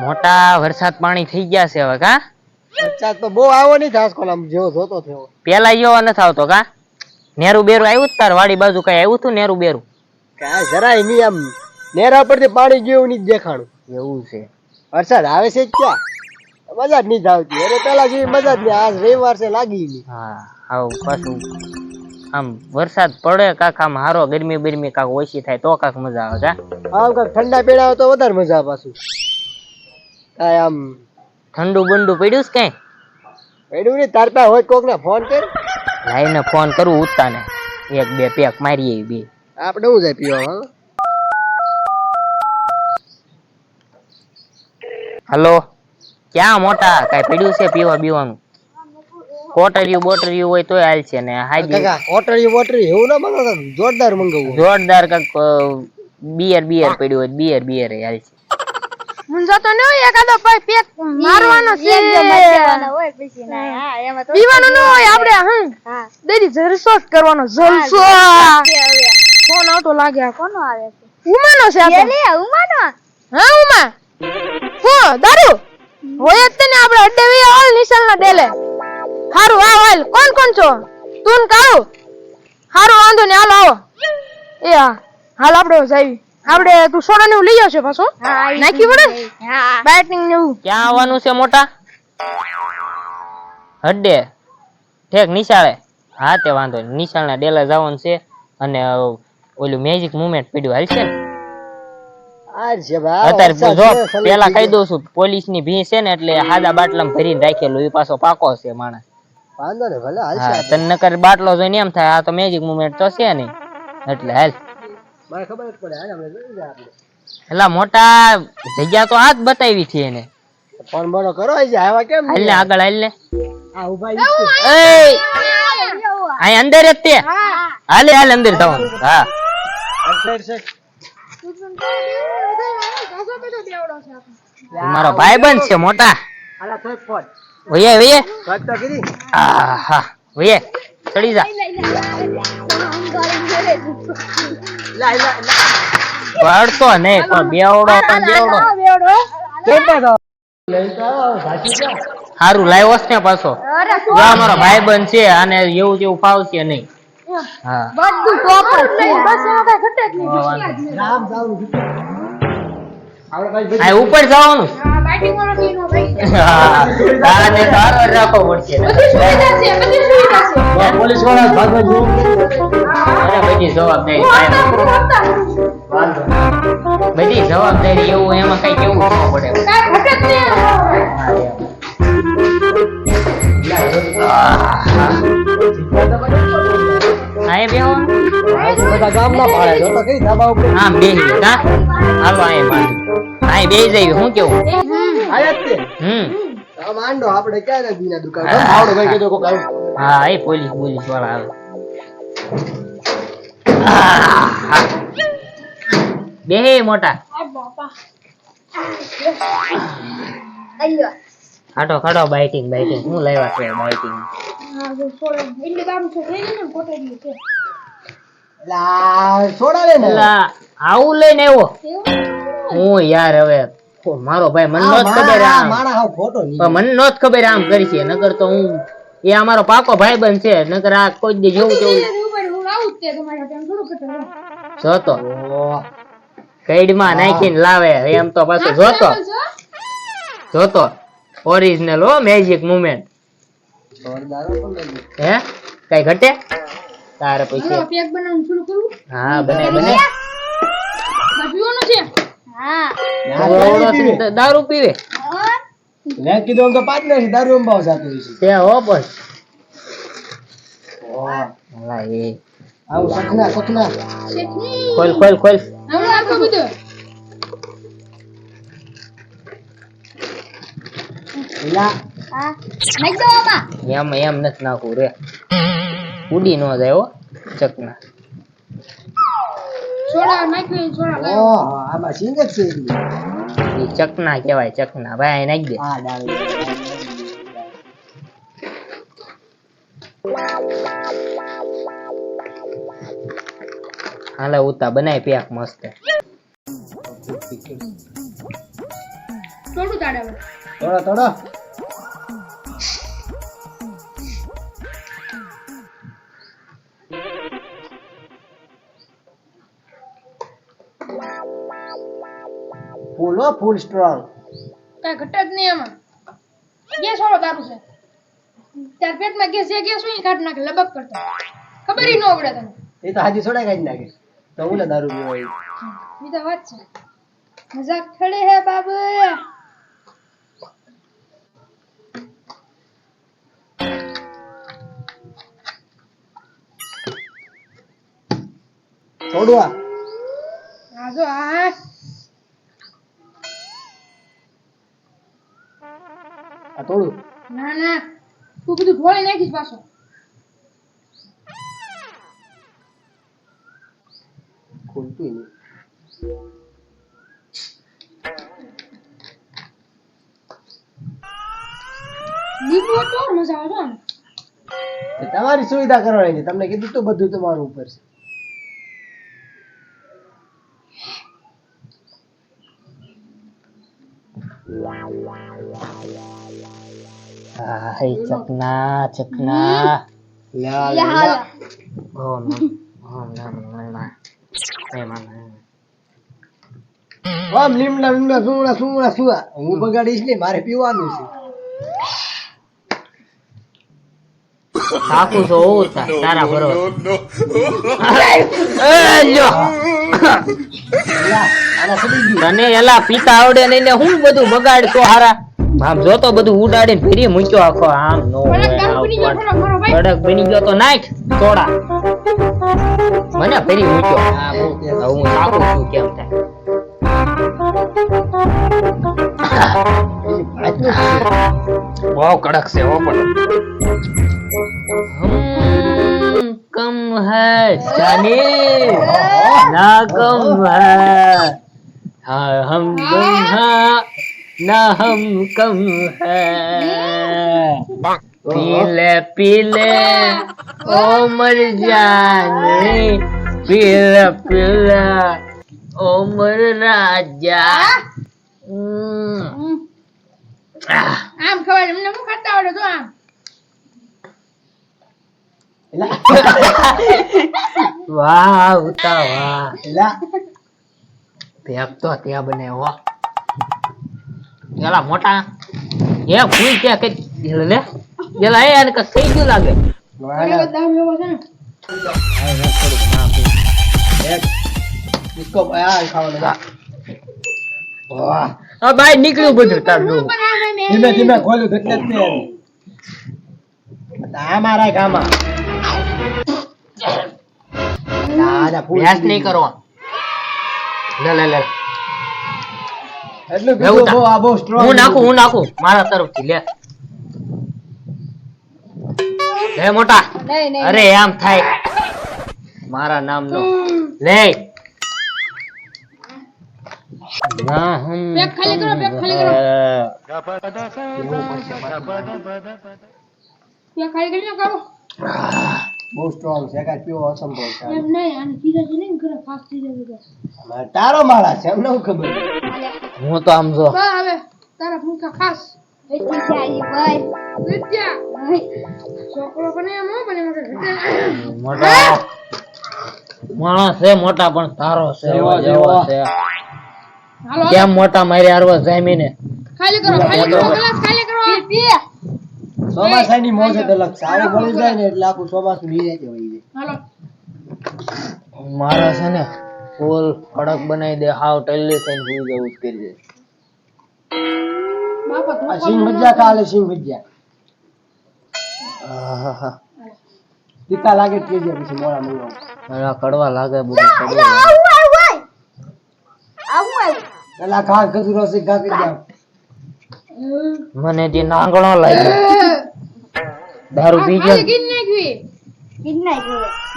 મોટા વરસાદ પાણી થઈ ગયા છે હવે કા? વરસાદ તો બહુ આવો નહીં ખાસ કોલ આમ જેવો જોતો થયો. પેલા જેવો નથી આવતો કા? નેરું બેરું આવ્યું તાર વાડી બાજુ કઈ આવ્યું હતું નેરું બેરું? કા જરાય નહીં આમ નેરા પરથી પાણી જેવું નહીં દેખાણું. એવું છે. વરસાદ આવે છે ક્યાં? મજા જ નહીં આવતી અરે પેલા જેવી મજા જ નહીં આજ રવિવાર છે લાગી નહીં. હા હાવ પાછું આમ વરસાદ પડે કાક આમ હારો ગરમી બરમી કાક ઓછી થાય તો કાક મજા આવે કા? આમ કાક ઠંડા હોય તો વધારે મજા આવે પાછું. આમ ઠંડુ બંડુ પડ્યું છે કઈ? પડ્યું ને તાર પાસે હોય કોક ને ફોન કર. લાઈને ફોન કરું ઉતાને. એક બે પેક મારી આવી બે. આપણે હું જાય પીવા હા. હલો ક્યાં મોટા? કઈ પડ્યું છે પીવા બીવાનું? કોટરિયું બોટરિયું હોય તોય હાલ છે ને હાજી ઓટરી વોટરી એવું ના મંગાવો જોરદાર મંગાવું. જોરદાર કંઈક બિયર બિયર પડ્યું હોય બિયર બિયર હાલ છે. મુંજાતો ન હોય એકાદો ભાઈ પેક મારવાનો છે. પીવાનો ન હોય આપણે હમ. દેડી જલસો જ કરવાનો જલસો. ફોન આવતો લાગે આ કોનો આવે છે? ઉમાનો છે આ તો. હા ઉમા. હું દારૂ. હોય જ તને ને આપણે અડ્ડે વી ઓલ નિશાલના ડેલે. હારું આ હાલ કોણ કોણ છો? તું કાઉ હારું વાંધો ને હાલ આવો. એ હા. હાલ આપણે જાવી. આપણે તું સોડા ને લઈ આવશે પાછો. નાખી પડે બેટિંગ ને એવું. ક્યાં આવવાનું છે મોટા? હડે. ઠેક નિશાળે. હા તે વાંધો નહીં. નિશાળના ડેલા જવાનું છે અને ઓલું મેજિક મુવમેન્ટ પડ્યું. હાલશે ને? આ જ છે ભાઈ. અત્યારે જો પેલા કહી દઉં છું પોલીસની ભી છે ને એટલે હાદા બાટલામાં ભરીને રાખેલું એ પાછો પાકો છે માણસ. વાંધો ને ભલે હાલશે તને નકર બાટલો જોઈને એમ થાય આ તો મેજિક મુવમેન્ટ તો છે નહીં. એટલે હાલ. મને ખબર જ પડે હાલ આપણે જોઈ જાય આપણે. એટલે મોટા જગ્યા તો આ જ બતાવી છે એને. ફોન બોલો કરો હજી આવા કેમ હાલ ને આગળ હાલ ને આ ઊભા એ! અહીં અંદર જ તે. હાલે હાલ અંદર જવાનું હા. છે. મારો ભાઈબંધ છે મોટા. હાલા ભાઈ વાત તો કીધી આ હા ચડી જા. લા લા લા પડતો નહીં પણ બેવડો પણ બેવડો. લઈ તો સારું લાવ્યો છે ને પાછો. જો અમારો ભાઈ બન છે અને એવું જેવું ફાવશે નહીં. હા. બધું ટોપર છે. બસ એમાં કઈ ઘટે જ નહીં. રામ જાવું આપણે ભાઈ ઉપર જવાનું. હા હા અરે બધી જવાબદારી હું. હું બધી જવાબદારી એવું એમાં કઈ કેવું પડે હા ગામના પાડે જો. તો કઈ હાલો અહીં બાજુ અહીં બેહી જઈએ. શું કેવું? આયા હમ. માંડો આપણે ક્યાં ને દુકાન? ગમ ભાઈ કીધું કોક આવ્યું હા એ પોલીસ પોલીસવાળા આવે. આહ! મોટા. ખાટો ખાટો બાઇટિંગ બાઇટિંગ હું લાવ્યા છે બાઇટિંગ લા છોડાવે ને. આવું લઈને આવ્યો હું યાર હવે મારો ભાઈ મને નોત ખબર આમ. માણા હાવ ખોટો નહીં પણ મને નોત ખબર આમ કરી છે નકર તો હું એ અમારો પાકો ભાઈબંધ છે નકર આ કોઈ દી જોવું તેવું. જોતો ઓહ, કઈડમાં નાખીને લાવે એમ તો પાછું જોતો જોતો ઓરિજિનલ હો મેજિક મુમેન્ટ. હે કઈ ઘટે? તારે પછી હા બને બને. ઓળો દારૂ પીવે. મેં કીધું આમ તો પાંચ નથી દારૂ એમ ભાવ જાતું છે. તે હો બસ. ઓહ, અલા એ. આવું સખના સખના. ખોલ ખોલ ખોલ. લા. એમ એમ નથી નાખવું રે. ઉડી ન જાય હો ચકના. ઓહ આમાં સિંગ જ છે. એ ચકના કહેવાય ચકના. ભાઈ નાખી દે. હા ડાળી હાલે ઉતા બનાય પેક મસ્ત. થોડું તાડે થોડો થોડો. ફૂલ હો ફૂલ સ્ટ્રોંગ કઈ ઘટે જ નહીં એમાં ગેસ વાળો દારૂ છે. તાર પેટમાં ગેસ જે ગેસ હોય કાઢ નાખે લબક કરતો. ખબર ન ઉગડે તને. એ તો હાજી છોડાય કાઢી નાખે. તો હું દારૂ પીવો એ. બીજા વાત છે. મજાક ખડે હે બાબુ. છોડવા. આ જો આ. આ તોડું ના ના. તું બધું ઢોળી નાખીશ પાછો. ખોલતું નહીં. લીંબુ તો મજા આવે ને તમારી સુવિધા કરવાની છે. તમને કીધું તો બધું તમારું ઉપર છે. હાય ચકના ચકના લા લા ઓમ ઓમ નમ નમઃ એમાં આમ લીમડા લીમડા સુમડા સુમડા સુવા હું બગાડીશ નહીં મારે પીવાનું છે. સાકુ છો ઓતા તારા ભરો એ લ્યો લા, આના સડી ગયું તને એલા પીતા આવડે નહીં ને હું બધું બગાડ તો હારા? આમ જો તો બધું ઉડાડીને ફેરી મૂક્યો આખો આમ નો કડક બની ગયો તો નાખ તોડા મને ફેરી મૂક્યો. હા હું થાકું છું કેમ થાય. બહુ કડક છે ઓ પણ. કમ હૈ જાને. ના કમ હૈ. હા હમ ગમ હા. ना हम कम है पीले पीले ओ मर जाने पीले पीले ओ मर राजा हम्म. Ah. આમ ખવાય એમને હું ખાતા આવડે તો આમ એલા, વાહ ઉતા વાહ એલા, પેક તો ત્યાં બનાવ્યો એલા મોટા. એ ભૂલ કે કે લે. એલા એ આને કઈ ગયું લાગે. ભાઈ નીકળ્યું બધું તારું ધીમે ધીમે ખોલ્યું ઘટને જ નહીં આ મારા ગામાં ના ના ભૂલ નહીં કરો લે લે લે. એટલું બહુ આ બહુ strong હું નાખું હું નાખું મારા તરફથી લે. લે મોટા. નહીં નહીં. અરે આમ થાય. મારા નામનો. લે. પેક ખાલી કરો, પેક ખાલી કરો. ત્યાં ખાલી કરીને કરો બહુ સ્ટ્રોંગ છે કાંઈ પીવો અસંભવ છે. એમ નહીં અને કીધા છે ને ઘરે ફાસ્ટ થઈ જવું તારો માળા છે એમને ખબર. હું તો આમ જો. હવે તારા ભૂખા ખાસ. વિદ્યા. છોકરો બને એમ હો બને મોટો ઘટે. મોટા. માણસ છે મોટા પણ તારો છે જેવો, એવો જેવો જેવો. છે. કેમ મોટા મારી હારવા જામીને? ખાલી કરો ખાલી કરો ગ્લાસ ખાલી કરો. ચોમાસાની મોજ જાય ને એટલે આખું ચોમાસું નિરાંતે જાય. હાલો. મારા છે ને ફૂલ કડક બનાવી દે હાવ ટેલી થઈને ભૂલી જવું કરી દે. આ ધોકો ભજીયા કાલે સિંહ ભજીયા આહાહા. લાગે કે જે પછી મોળા મોળો અરે કડવા લાગે બધું કડવા લાગે. પેલા ઘા ખજૂરો છે ઘા કરી દે મને જે નાંગણો લાગ્યો. દારૂ પી ખાલી ગયો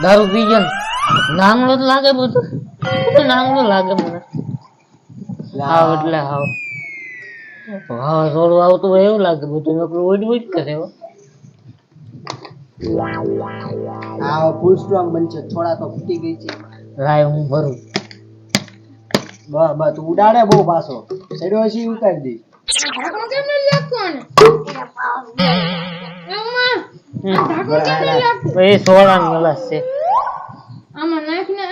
દારૂ પી ગયો નાંગણો જ લાગે બધું. બધું નાંગણો લાગે મને હાવ એટલે હાવ. વાવાઝોડું આવતું હોય એવું લાગે બધું નકરું ઉડ ઉડ કરે હો. ફૂલ સ્ટ્રોંગ બનશે થોડા તો ફૂટી ગઈ છે. લાય હું ભરું. બસ બસ તું ઉડાડે બહુ પાછો. સેડો છે ઉતારી લાગતું એ સોળાનો ગ્લાસ છે. આમાં નાખીને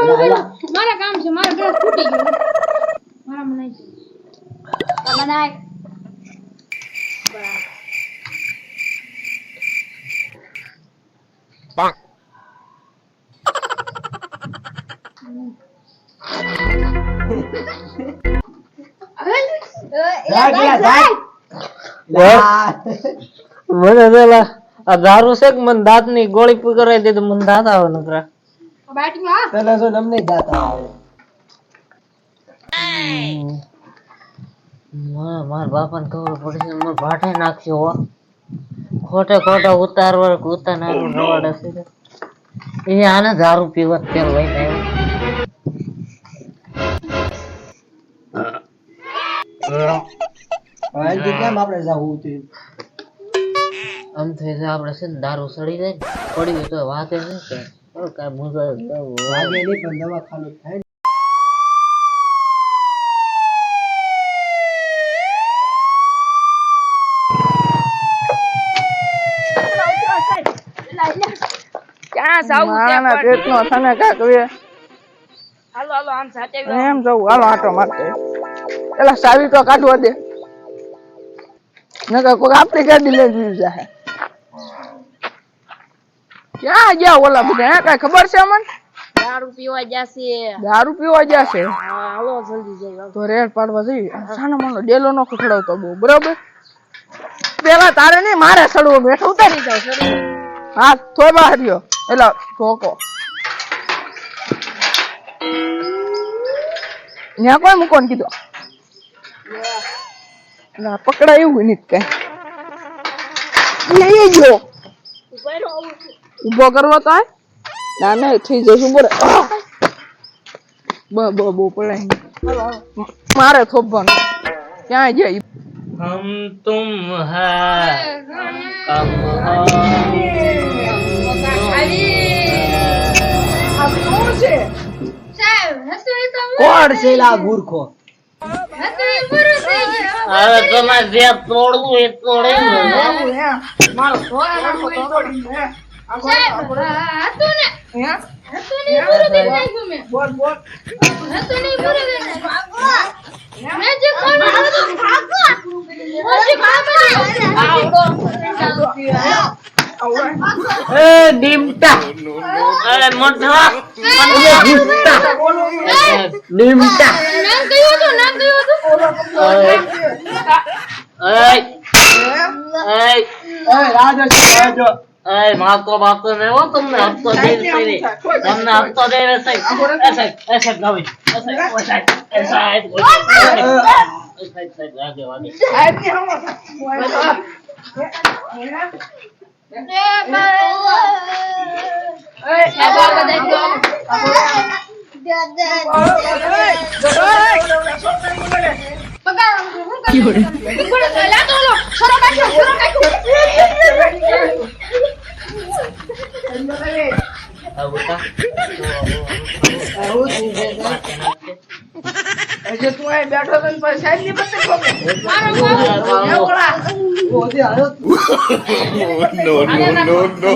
ઊભા ઊભા. મારે કામ છે મારા ગ્લાસ ફૂટી ગયો. મારા નાખી છે. લા. મને દારૂ છે કે મને દાંતની ગોળી પકડાઈ દે તો મને દાંત આવે નકરા. બાટીમાં આ. જો નમને દાંત આવે. મારા મારા બાપા ખબર પડશે મને ભાઠે નાખશે હો. ખોટે ખોટા ઉતારવા ઉતારનારું રવાડે છે. એ આને દારૂ પીવા તેલ લઈને આવ્યો. કેમ આપણે જાવું હતું? આમ થઈ જાય આપણે છે ને દારૂ સડી જાય ને પડી ગયું તો વાતે છે કે કાંઈ મુંજા વાગે નહીં પણ દવાખાનું થાય ક્યાં જાવું છે મારાના પેટનો થને કાંઈક વે. એમ જવું હાલો આટો મારતે. પેલા સાવી તો કાઢવા દે. નકર કોક લઈને જઈ જાહે ક્યાં ગયા ઓલા બધા? કઈ ખબર છે અમન? દારૂ પીવા જશે દારૂ પીવા જશે હાલો જલ્દી જઈ તો રેડ પાડવા જઈ સાનો માનો ડેલો નો ખખડાવતો બહુ બરાબર? પેલા તારે નહીં મારે સડવો બેઠો ઉતારી જાવ હા તો બહાર ગયો એટલે ઠોકો ત્યાં કોઈ મૂકો ને કીધું ના પકડાય નહીં કઈ. લઈ ગયો. ઊભો કરવો તો ના ના થઈ જશે. ઊભો રે બો બો પડાય મારે થોભવાનો. ક્યાં જાય હમ તુમ હૈ કોણ છે? લા ગુરખો હવે તમારે જે તોડવું એ તોડે મારો બોલ બોલ એ ડીમટા અરે અને ગુસ્સા ડીમટા અય અય ઓય રાજો છે રાજો અય માતો બાતો ને હો તમને હપ્તો દે છે તમને હપ્તો દે છે એસે એસે ગવી એસે ઓસા એસા સાઈડ સાઈડ વાગે. વાગે આ હજી તું અહીં બેઠો તો પછી સાઈડની પત્તે ઠોકે. મારો ઓધી આવ્યો no, no, no,